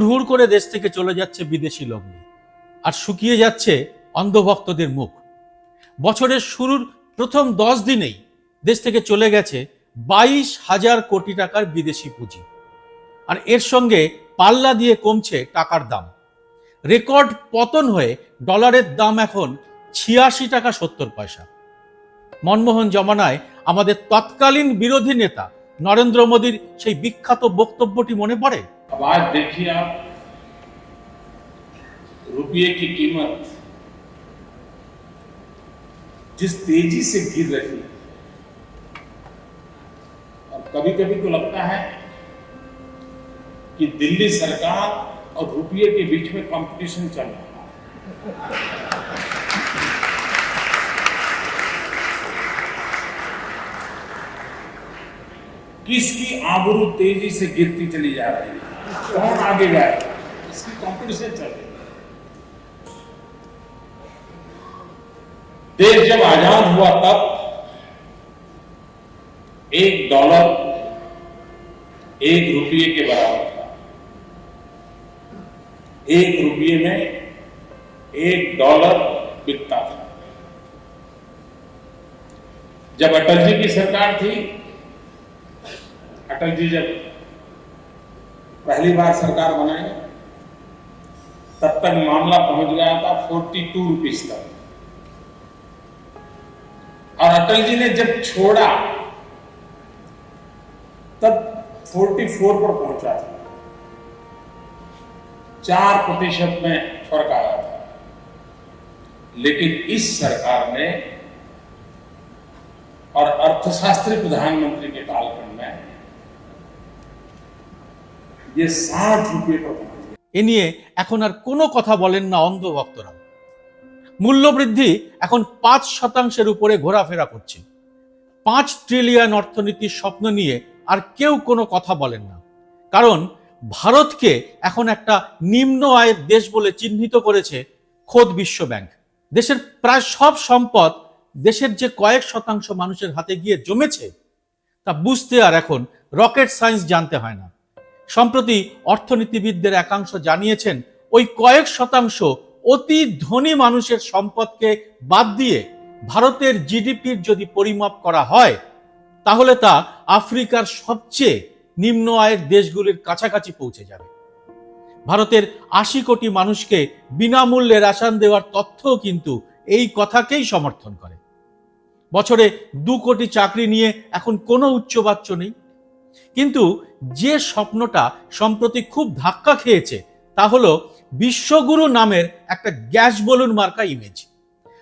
হুড় করে দেশ থেকে চলে যাচ্ছে বিদেশি লগ্নি আর শুকিয়ে যাচ্ছে অন্ধভক্তদের মুখ। বছরের শুরুর প্রথম দশ দিনেই দেশ থেকে চলে গেছে বাইশ হাজার কোটি টাকার বিদেশি পুঁজি। আর এর সঙ্গে পাল্লা দিয়ে কমছে টাকার দাম। রেকর্ড পতন হয়ে ডলারের দাম এখন ছিয়াশি টাকা সত্তর পয়সা। মনমোহন জমানায় আমাদের তৎকালীন বিরোধী নেতা নরেন্দ্র মোদীর সেই বিখ্যাত বক্তব্যটি মনে পড়ে? अब आज देखिए आप, रुपये की कीमत जिस तेज़ी से गिर रही है, और कभी कभी तो लगता है कि दिल्ली सरकार और रुपये के बीच में कंपटीशन चल रहा है। किसकी आबरू तेज़ी से गिरती चली जा रही है? कौन आगे जाएगा इसकी कंपटीशन चल रही देश जब आज़ाद हुआ तब एक डॉलर एक रुपये के बराबर था। एक रुपये में एक डॉलर बिकता था। जब अटल जी की सरकार थी अटल जी जब पहली बार सरकार बनाई। तब तक मामला पहुँच गया था फोर्टी टू रुपीज़ तक। और अटल जी ने जब छोड़ा, तब फोर्टी फोर पर पहुँचा था। चार प्रतिशत में फ़र्क आया था। लेकिन इस सरकार ने और अर्थशास्त्री प्रधानमंत्री के कालखंड में এ নিয়ে এখন আর কোনো কথা বলেন না অন্ধভক্তরা। মূল্যবৃদ্ধি এখন পাঁচ শতাংশের উপরে ঘোরাফেরা করছে। পাঁচ ট্রিলিয়ন অর্থনীতির স্বপ্ন নিয়ে আর কেউ কোনো কথা বলেন না। কারণ ভারতকে এখন একটা নিম্ন আয়ের দেশ বলে চিহ্নিত করেছে খোদ বিশ্ব ব্যাংক। দেশের প্রায় সব সম্পদ দেশের যে কয়েক শতাংশ মানুষের হাতে গিয়ে জমেছে, তা বুঝতে আর এখন রকেট সায়েন্স জানতে হয় না। সম্প্রতি অর্থনীতিবিদদের একাংশ জানিয়েছেন, ওই কয়েক শতাংশ অতি ধনী মানুষের সম্পদকে বাদ দিয়ে ভারতের জিডিপির যদি পরিমাপ করা হয়, তাহলে তা আফ্রিকার সবচেয়ে নিম্ন আয়ের দেশগুলির কাছাকাছি পৌঁছে যাবে। ভারতের আশি কোটি মানুষকে বিনামূল্যে রেশন দেওয়ার তথ্যও কিন্তু এই কথাকেই সমর্থন করে। বছরে দু কোটি চাকরি নিয়ে এখন কোনো উচ্চবাচ্য নেই। কিন্তু যে স্বপ্নটা সম্প্রতি খুব ধাক্কা খেয়েছে, তা হলো বিশ্বগুরু নামের একটা গ্যাস বলুন মার্কা ইমেজ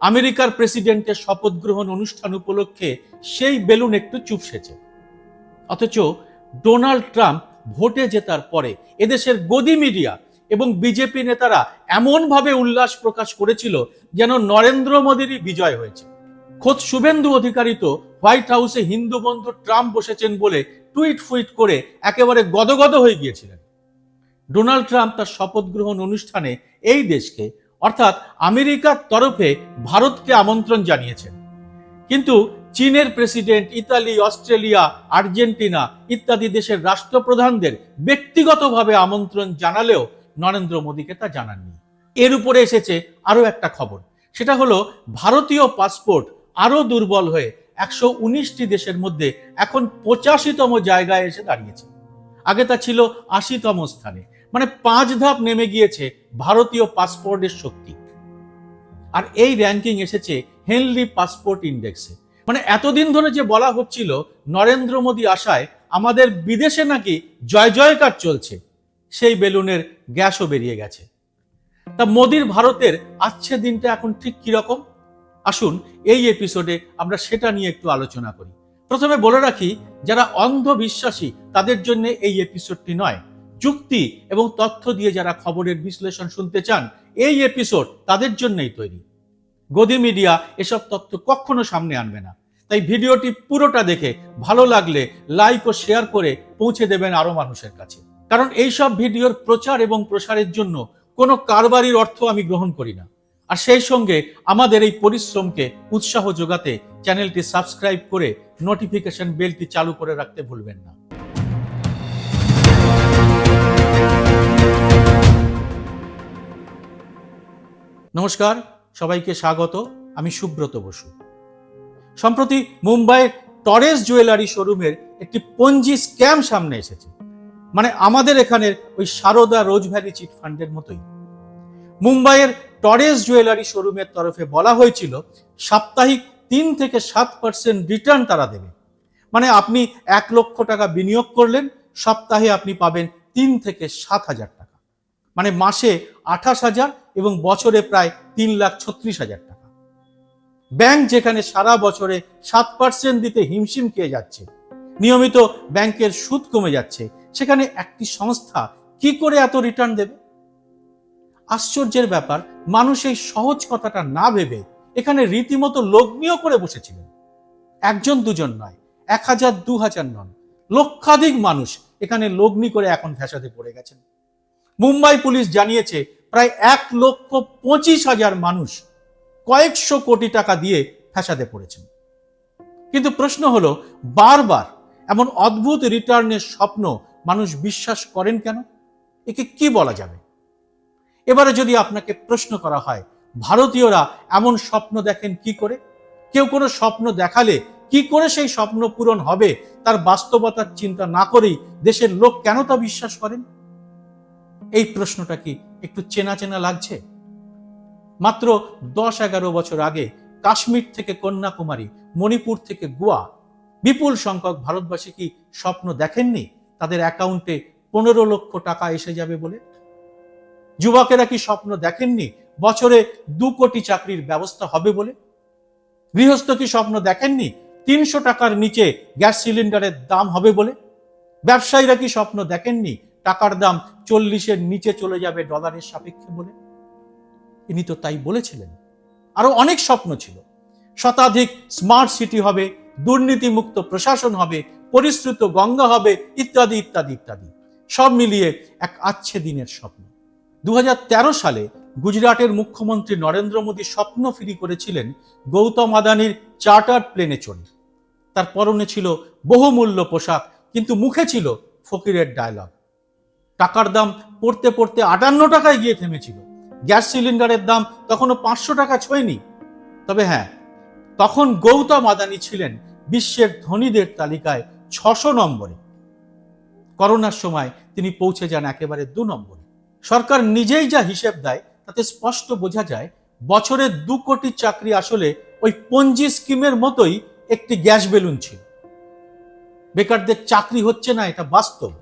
আমেরিকার প্রেসিডেন্টের শপথ গ্রহণ অনুষ্ঠান উপলক্ষে সেই বেলুন একটু চুপসেছে। অথচ ডোনাল্ড ট্রাম্প ভোটে জেতার পরে এদেশের গদি মিডিয়া এবং বিজেপি নেতারা এমনভাবে উল্লাস প্রকাশ করেছিল যেন নরেন্দ্র মোদীরই বিজয় হয়েছে। খোদ শুভেন্দু অধিকারী তো হোয়াইট হাউসে হিন্দু বন্ধু ট্রাম্প বসেছেন বলে টুইট ফুইট করে একেবারে গদগদ হয়ে গিয়েছিলেন। ডোনাল্ড ট্রাম্প তার শপথ গ্রহণ অনুষ্ঠানে এই দেশকে, অর্থাৎ আমেরিকার তরফে ভারতকে আমন্ত্রণ জানিয়েছেন। কিন্তু চীনের প্রেসিডেন্ট, ইতালি, অস্ট্রেলিয়া, আর্জেন্টিনা ইত্যাদি দেশের রাষ্ট্রপ্রধানদের ব্যক্তিগতভাবে আমন্ত্রণ জানালেও নরেন্দ্র মোদীকে তা জানাননি। এর উপরে এসেছে আরও একটা খবর। সেটা হলো, ভারতীয় পাসপোর্ট আরও দুর্বল হয়ে একশো উনিশটি দেশের মধ্যে এখন পঁচাশিতম জায়গায় এসে দাঁড়িয়েছে। আগে তা ছিল আশিতম স্থানে। মানে পাঁচ ধাপ নেমে গিয়েছে ভারতীয় পাসপোর্টের শক্তি। আর এই র্যাঙ্কিং এসেছে হেনলি পাসপোর্ট ইন্ডেক্সে মানে এতদিন ধরে যে বলা হচ্ছিল, নরেন্দ্র মোদী আশায় আমাদের বিদেশে নাকি জয় জয়কার চলছে, সেই বেলুনের গ্যাসও বেরিয়ে গেছে। তা মোদির ভারতের আচ্ছে দিনটা এখন ঠিক কীরকম? আসুন এই এপিসোডে আমরা সেটা নিয়ে একটু আলোচনা করি। প্রথমে বলে রাখি, যারা অন্ধবিশ্বাসী, তাদের জন্য এই এপিসোডটি নয়। যুক্তি এবং তথ্য দিয়ে যারা খবরের বিশ্লেষণ শুনতে চান, এই এপিসোড তাদের জন্যই তৈরি। গদি মিডিয়া এসব তথ্য কখনো সামনে আনবে না। তাই ভিডিওটি পুরোটা দেখে ভালো লাগলে লাইক ও শেয়ার করে পৌঁছে দেবেন আরও মানুষের কাছে। কারণ এইসব ভিডিওর প্রচার এবং প্রসারের জন্য কোনো কারবারির অর্থ আমি গ্রহণ করি না। আর সেই সঙ্গে আমাদের এই পরিশ্রমকে উৎসাহ যোগাতে চ্যানেলটি সাবস্ক্রাইব করে নোটিফিকেশন বেলটি চালু করে রাখতে ভুলবেন না। নমস্কার, সবাইকে স্বাগত। আমি সুব্রত বসু। সম্প্রতি মুম্বাইয়ের টরেস জুয়েলারি শোরুমের একটি পঞ্জি স্ক্যাম সামনে এসেছে। মানে আমাদের এখানের ওই সারদা রোজভ্যালি চিট ফান্ডের মতোই। মুম্বাইয়ের টরেস জুয়েলারি শোরুমের তরফে বলা হয়েছিল, সাপ্তাহিক তিন থেকে সাত পার্সেন্ট রিটার্ন তারা দেবে। মানে আপনি এক লক্ষ টাকা বিনিয়োগ করলেন, সপ্তাহে আপনি পাবেন তিন থেকে সাত হাজার টাকা। মানে মাসে আঠাশ হাজার এবং বছরে প্রায় তিন লাখ ছত্রিশ হাজার টাকা। ব্যাংক যেখানে সারা বছরে সাত পার্সেন্ট দিতে হিমশিম খেয়ে যাচ্ছে, নিয়মিত ব্যাংকের সুদ কমে যাচ্ছে, সেখানে একটি সংস্থা কি করে এত রিটার্ন দেবে? আশ্চর্যের ব্যাপার, মানুষ এই সহজ কথাটা না ভেবে এখানে রীতিমতো লগ্নিও করে বসেছিলেন। একজন দুজন নয়, এক হাজার, দু হাজার নন, লক্ষাধিক মানুষ এখানে লগ্নি করে এখন ফ্যাসাদে পড়ে গেছেন। মুম্বাই পুলিশ জানিয়েছে, প্রায় এক লক্ষ পঁচিশ হাজার মানুষ কয়েকশো কোটি টাকা দিয়ে ফ্যাসাদে পড়েছেন। কিন্তু প্রশ্ন হলো, বারবার এমন অদ্ভুত রিটার্নের স্বপ্ন মানুষ বিশ্বাস করেন কেন? একে কি বলা যাবে? এবারে যদি আপনাকে প্রশ্ন করা হয়, ভারতীয়রা এমন স্বপ্ন দেখেন কি করে? কেউ কোনো স্বপ্ন দেখালে কি করে সেই স্বপ্ন পূরণ হবে? তার বাস্তবতার চিন্তা না করেই দেশের লোক কেন তা বিশ্বাস করেন? এই প্রশ্নটা কি একটু চেনা চেনা লাগছে? মাত্র দশ এগারো বছর আগে কাশ্মীর থেকে কন্যাকুমারী, মণিপুর থেকে গোয়া, বিপুল সংখ্যক ভারতবাসী কি স্বপ্ন দেখেননি? তাদের অ্যাকাউন্টে পনেরো লক্ষ টাকা এসে যাবে বলে? যুবকেরা কি স্বপ্ন দেখেননি? বছরে দু কোটি চাকরির ব্যবস্থা হবে বলে? গৃহস্থ কি স্বপ্ন দেখেননি? তিনশো টাকার নিচে গ্যাস সিলিন্ডারের দাম হবে বলে? ব্যবসায়ীরা কি স্বপ্ন দেখেননি? টাকার দাম চল্লিশের নিচে চলে যাবে ডলারের সাপেক্ষে বলে? ইনি তো তাই বলেছিলেন। আরও অনেক স্বপ্ন ছিল। শতাধিক স্মার্ট সিটি হবে, দুর্নীতিমুক্ত প্রশাসন হবে, পরিশ্রুত গঙ্গা হবে, ইত্যাদি ইত্যাদি ইত্যাদি। সব মিলিয়ে এক আচ্ছে দিনের স্বপ্ন। দু হাজার তেরো সালে গুজরাটের মুখ্যমন্ত্রী নরেন্দ্র মোদী স্বপ্ন ফিরি করেছিলেন গৌতম আদানির চার্টার প্লেনে চড়ে। তার পরনে ছিল বহুমূল্য পোশাক, কিন্তু মুখে ছিল ফকিরের ডায়লগ টাকার দাম পড়তে পড়তে আটান্ন টাকায় গিয়ে থেমেছিল। গ্যাস সিলিন্ডারের দাম তখনও পাঁচশো টাকা ছোঁয়নি। তবে হ্যাঁ তখন গৌতম আদানি ছিলেন বিশ্বের ধনীদের তালিকায় ছশো নম্বরে। করোনার সময় তিনি পৌঁছে যান একেবারে দু নম্বরে। সরকার নিজেই যা হিসেব দেয় তাতে স্পষ্ট বোঝা যায় বছরে দু কোটি চাকরি আসলে ওই পঞ্জি স্কিমের মতোই একটি গ্যাস বেলুন ছিল। বেকারদের চাকরি হচ্ছে না এটা বাস্তব।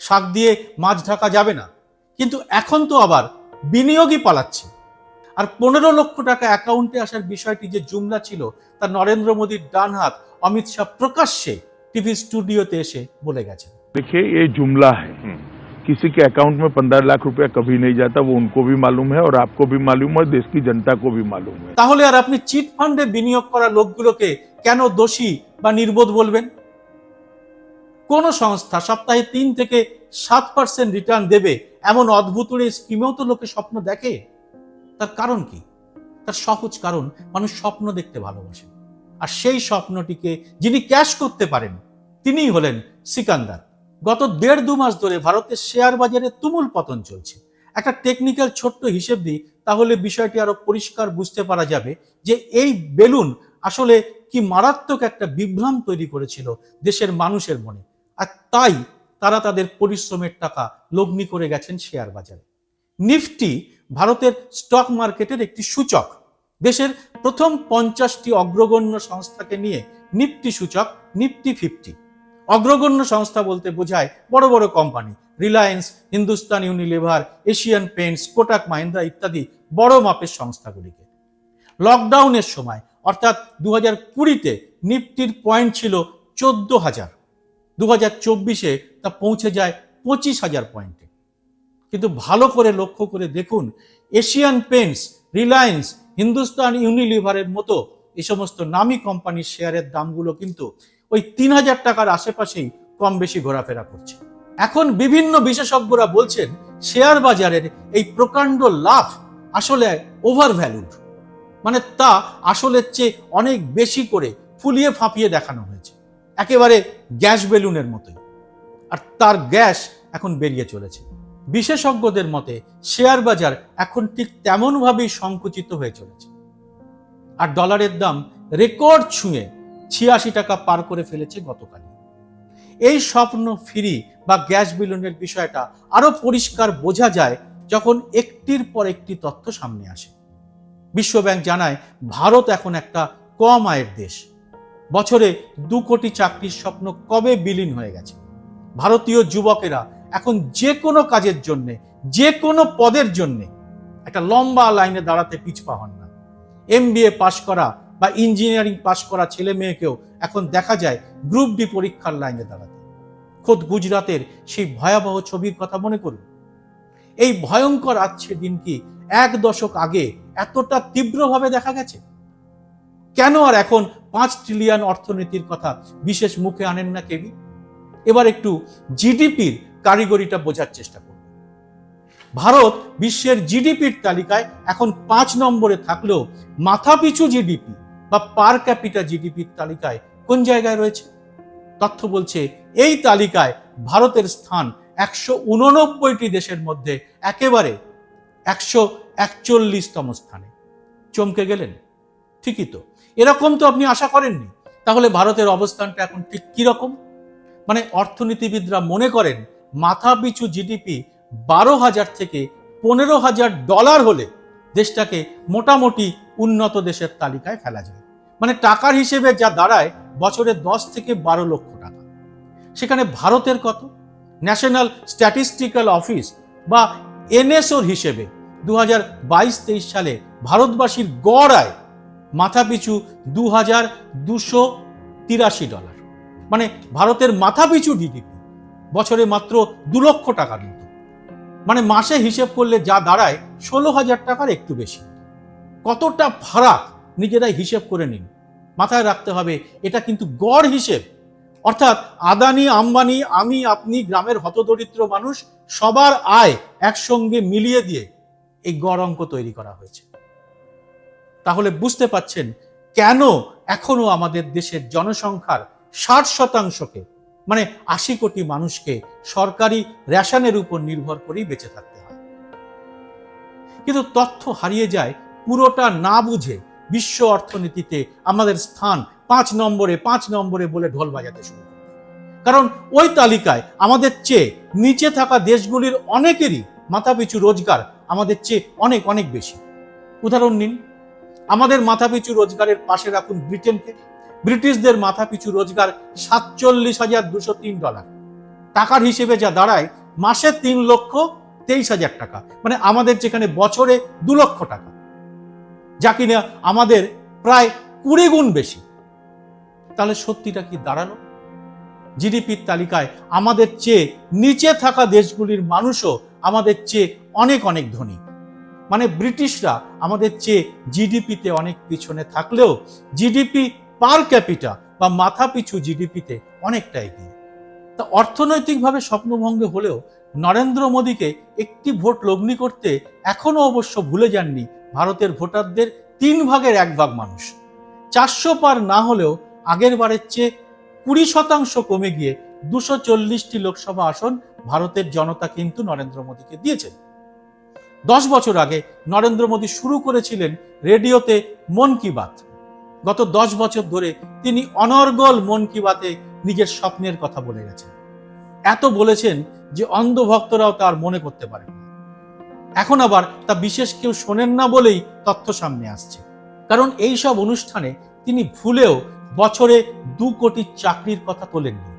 শাক দিয়ে মাছ ঢাকা যাবে না। কিন্তু এখন তো আবার বিনিয়োগই পালাচ্ছে। আর পনেরো লক্ষ টাকা অ্যাকাউন্টে আসার বিষয়টি যে জুমলা ছিল তা নরেন্দ্র মোদীর ডান হাত অমিত শাহ প্রকাশ্যে টিভি স্টুডিওতে এসে বলে গেছেন। দেখে এই জুমলা হ্যাঁ। किसी के अकाउंट में पंद्रह लाख रुपया कभी नहीं जाता वो उनको भी मालूम है और आपको भी मालूम है देश की जनता को भी मालूम है তাহলে আর আপনি চিট ফান্ডে বিনিয়োগ করা লোকগুলোকে কেন দোষী বা নির্বোধ বলবেন কোন সংস্থা সপ্তাহে তিন থেকে সাত পার্সেন্ট রিটার্ন দেবে এমন অদ্ভুত এই স্কিমেও তো লোকে স্বপ্ন দেখে তার কারণ কি তার সহজ কারণ মানুষ স্বপ্ন দেখতে ভালোবাসে আর সেই স্বপ্নটিকে যিনি ক্যাশ করতে পারেন তিনিই হলেন সিকান্দার গত দেড় দু মাস ধরে ভারতের শেয়ার বাজারে তুমুল পতন চলছে। একটা টেকনিক্যাল ছোট্ট হিসেব দিই, তাহলে বিষয়টি আরও পরিষ্কার বুঝতে পারা যাবে যে এই বেলুন আসলে কি মারাত্মক একটা বিভ্রাম তৈরি করেছিল দেশের মানুষের মনে। আর তাই তারা তাদের পরিশ্রমের টাকা লগ্নি করে গেছেন শেয়ার বাজারে। নিফটি ভারতের স্টক মার্কেটের একটি সূচক। দেশের প্রথম পঞ্চাশটি অগ্রগণ্য সংস্থাকে নিয়ে নিফটি সূচক, নিফটি ফিফটি। অগ্রগণ্য সংস্থা বলতে বোঝায় বড় বড় company Reliance Hindustan Unilever Asian Paints Kotak Mahindra ইত্যাদি বড় মাপের সংস্থাগুলিকে। লকডাউনের সময়, অর্থাৎ দু হাজার কুড়িতে নিফটির পয়েন্ট ছিল চোদ্দ হাজার। দু হাজার চব্বিশে তা পৌঁছে যায় পঁচিশ হাজার পয়েন্টে কিন্তু ভালো করে লক্ষ্য করে দেখুন এশিয়ান পেন্টস রিলায়েন্স হিন্দুস্তান ইউনিলিভারের মতো এই সমস্ত নামি কোম্পানির শেয়ারের দামগুলো কিন্তু ওই তিন হাজার টাকার আশেপাশেই কম বেশি ঘোরাফেরা করছে। এখন বিভিন্ন বিশেষজ্ঞরা বলছেন, শেয়ার বাজারের এই প্রকাণ্ড লাভ আসলে ওভার ভ্যালুড মানে তা আসলের চেয়ে অনেক বেশি করে ফুলিয়ে ফাঁপিয়ে দেখানো হয়েছে। একেবারে গ্যাস বেলুনের মতোই। আর তার গ্যাস এখন বেরিয়ে চলেছে। বিশেষজ্ঞদের মতে, শেয়ার বাজার এখন ঠিক তেমনভাবেই সংকুচিত হয়ে চলেছে। আর ডলারের দাম রেকর্ড ছুঁয়ে ছিয়াশি টাকা পার করে ফেলেছে গতকাল এই স্বপ্ন ফিরি বা গ্যাস বিলনের বিষয়টা আরও পরিষ্কার বোঝা যায় যখন একটির পর একটি তথ্য সামনে আসে। বিশ্বব্যাংক জানায়, ভারত এখন একটা কম আয়ের দেশ। বছরে দু কোটি চাকরির স্বপ্ন কবে বিলীন হয়ে গেছে? ভারতীয় যুবকেরা এখন যে কোনো কাজের জন্যে, যে কোনো পদের জন্যে একটা লম্বা লাইনে দাঁড়াতে পিছপা হন না। এম পাশ করা বা ইঞ্জিনিয়ারিং পাশ করা ছেলে মেয়েকেও এখন দেখা যায় গ্রুপ ডি পরীক্ষার লাইনে দাঁড়াতে। খোদ গুজরাতের সেই ভয়াবহ ছবির কথা মনে করুন। এই ভয়ঙ্কর আচ্ছে দিন কি এক দশক আগে এতটা তীব্রভাবে দেখা গেছে? কেন আর এখন পাঁচ ট্রিলিয়ন অর্থনীতির কথা বিশেষ মুখে আনেন না কেবি এবার একটু জিডিপির কারিগরিটা বোঝার চেষ্টা করুন। ভারত বিশ্বের জিডিপির তালিকায় এখন পাঁচ নম্বরে থাকলেও মাথাপিছু জিডিপি বা পার ক্যাপিটা জিডিপির তালিকায় কোন জায়গায় রয়েছে? তথ্য বলছে, এই তালিকায় ভারতের স্থান একশো উননব্বইটি দেশের মধ্যে একেবারে একশো একচল্লিশতম স্থানে। চমকে গেলেন? ঠিকই তো। এরকম তো আপনি আশা করেননি। তাহলে ভারতের অবস্থানটা এখন ঠিক কীরকম? মানে অর্থনীতিবিদরা মনে করেন মাথা পিছু জিডিপি বারো হাজার থেকে পনেরো হাজার ডলার হলে দেশটাকে মোটামুটি উন্নত দেশের তালিকায় ফেলা যায়। মানে টাকার হিসেবে যা দাঁড়ায় বছরে দশ থেকে বারো লক্ষ টাকা। সেখানে ভারতের কত? ন্যাশনাল স্ট্যাটিস্টিক্যাল অফিস বা এনএসওর হিসেবে দু হাজার বাইশ তেইশ সালে ভারতবাসীর গড় আয় মাথাপিছু দু হাজার দুশো তিরাশি ডলার। মানে ভারতের মাথাপিছু ডিডিপি বছরে মাত্র দু লক্ষ টাকার মতো। মানে মাসে হিসেব করলে যা দাঁড়ায় ষোলো হাজার টাকার একটু বেশি। কতটা ফারাক নিজেরাই হিসেব করে নিন। মাথায় রাখতে হবে, এটা কিন্তু গড় হিসেব। অর্থাৎ আদানি, আম্বানি, আমি, আপনি, গ্রামের হতদরিদ্র মানুষ, সবার আয় একসঙ্গে মিলিয়ে দিয়ে এই গড় অঙ্ক তৈরি করা হয়েছে। তাহলে বুঝতে পাচ্ছেন কেন এখনও আমাদের দেশের জনসংখ্যার ষাট শতাংশকে মানে আশি কোটি মানুষকে সরকারি রেশনের উপর নির্ভর করেই বেঁচে থাকতে হয়। কিন্তু তথ্য হারিয়ে যায় পুরোটা না বুঝে বিশ্ব অর্থনীতিতে আমাদের স্থান পাঁচ নম্বরে পাঁচ নম্বরে বলে ঢোল বাজাতে শুরু করে কারণ ওই তালিকায় আমাদের চেয়ে নিচে থাকা দেশগুলির অনেকেরই মাথাপিছু রোজগার আমাদের চেয়ে অনেক অনেক বেশি। উদাহরণ নিন, আমাদের মাথাপিছু রোজগারের পাশে রাখুন ব্রিটেনকে। ব্রিটিশদের মাথাপিছু রোজগার সাতচল্লিশ হাজার দুশো তিন ডলার। টাকার হিসেবে যা দাঁড়ায় মাসে তিন লক্ষ তেইশ হাজার টাকা। মানে আমাদের যেখানে বছরে দু লক্ষ টাকা। যা কিনা আমাদের প্রায় কুড়ি গুণ বেশি। তাহলে সত্যিটা কি দাঁড়াল? জিডিপির তালিকায় আমাদের চেয়ে নিচে থাকা দেশগুলির মানুষও আমাদের চেয়ে অনেক অনেক ধনী। মানে ব্রিটিশরা আমাদের চেয়ে জিডিপিতে অনেক পিছনে থাকলেও জিডিপি পার ক্যাপিটা বা মাথা পিছু জিডিপিতে অনেকটা এগিয়ে। তা অর্থনৈতিকভাবে স্বপ্নভঙ্গ হলেও নরেন্দ্র মোদীকে একটি ভোট লগ্নি করতে এখনও অবশ্য ভুলে যাননি ভারতের ভোটারদের তিন ভাগের এক ভাগ মানুষ। চারশো পার না হলেও আগের বারের চেয়ে কুড়ি শতাংশ কমে গিয়ে দুশো চল্লিশটি লোকসভা আসন ভারতের জনতা কিন্তু নরেন্দ্র মোদীকে দিয়েছেন। দশ বছর আগে নরেন্দ্র মোদী শুরু করেছিলেন রেডিওতে মন কি বাত। গত দশ বছর ধরে তিনি অনর্গল মন কি বাতে নিজের স্বপ্নের কথা বলে গেছেন। এত বলেছেন যে অন্ধভক্তরাও তার মনে করতে পারেন না। এখন আবার তা বিশেষ কেউ শোনেন না বলেই তথ্য সামনে আসছে। কারণ এই সব অনুষ্ঠানে তিনি ভুলেও বছরে দু কোটি চাকরির কথা তোলেননি।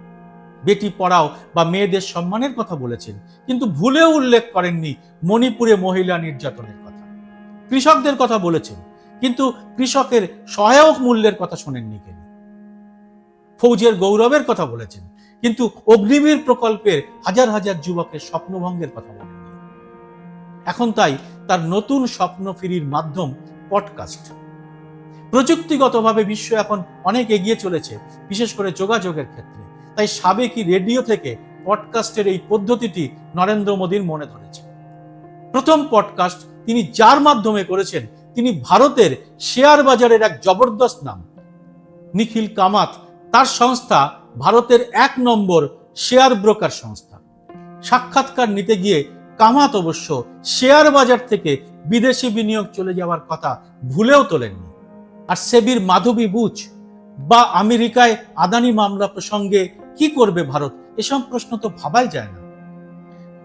বেটি পড়াও বা মেয়েদের সম্মানের কথা বলেছেন, কিন্তু ভুলেও উল্লেখ করেননি মণিপুরে মহিলা নির্যাতনের কথা। কৃষকদের কথা বলেছেন, কিন্তু কৃষকের সহায়ক মূল্যের কথা শোনেননি কেন ফৌজের গৌরবের কথা বলেছেন কিন্তু অগ্নিবীর প্রকল্পের হাজার হাজার যুবকের স্বপ্নভঙ্গের কথা বলেননি এখন তাই তার নতুন স্বপ্ন ফিরির মাধ্যম পডকাস্ট প্রযুক্তিগতভাবে বিশ্ব এখন অনেক এগিয়ে চলেছে, বিশেষ করে যোগাযোগের ক্ষেত্রে। তাই সাবেকি রেডিও থেকে পডকাস্টের এই পদ্ধতিটি নরেন্দ্র মোদীর মনে ধরেছে। প্রথম পডকাস্ট তিনি যার মাধ্যমে করেছেন, তিনি ভারতের শেয়ার বাজারের এক জবরদস্ত নাম। নিখিল কামাত তার সংস্থা ভারতের এক নম্বর শেয়ার ব্রোকার সংস্থা। সাক্ষাৎকার নিতে গিয়ে কামাত অবশ্য শেয়ার বাজার থেকে বিদেশি বিনিয়োগ চলে যাওয়ার কথা ভুলেও তোলেননি। আর সেবির মাধবী বুচ বা আমেরিকায় আদানি মামলা প্রসঙ্গে কি করবে ভারত এসব প্রশ্ন তো ভাবাই যায় না।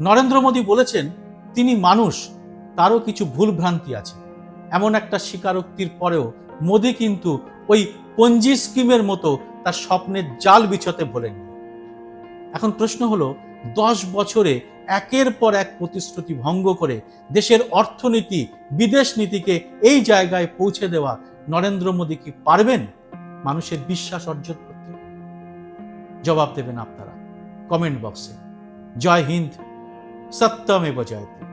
নরেন্দ্র মোদী বলেছেন, তিনি মানুষ, তারও কিছু ভুল ভ্রান্তি আছে। এমন একটা স্বীকারোক্তির পরেও মোদী কিন্তু ওই পঞ্জি স্কিমের মতো তার স্বপ্নের জাল বিছতে ভোলেননি। এখন প্রশ্ন হলো, দশ বছরে একের পর এক প্রতিশ্রুতি ভঙ্গ করে দেশের অর্থনীতি, বিদেশ নীতিকে এই জায়গায় পৌঁছে দেওয়া নরেন্দ্র মোদী কি পারবেন? মানুষের বিশ্বাস অর্জন করতে। জবাব দেবেন আপনারা। কমেন্ট বক্সে। জয় হিন্দ। সত্যমে জয়তে।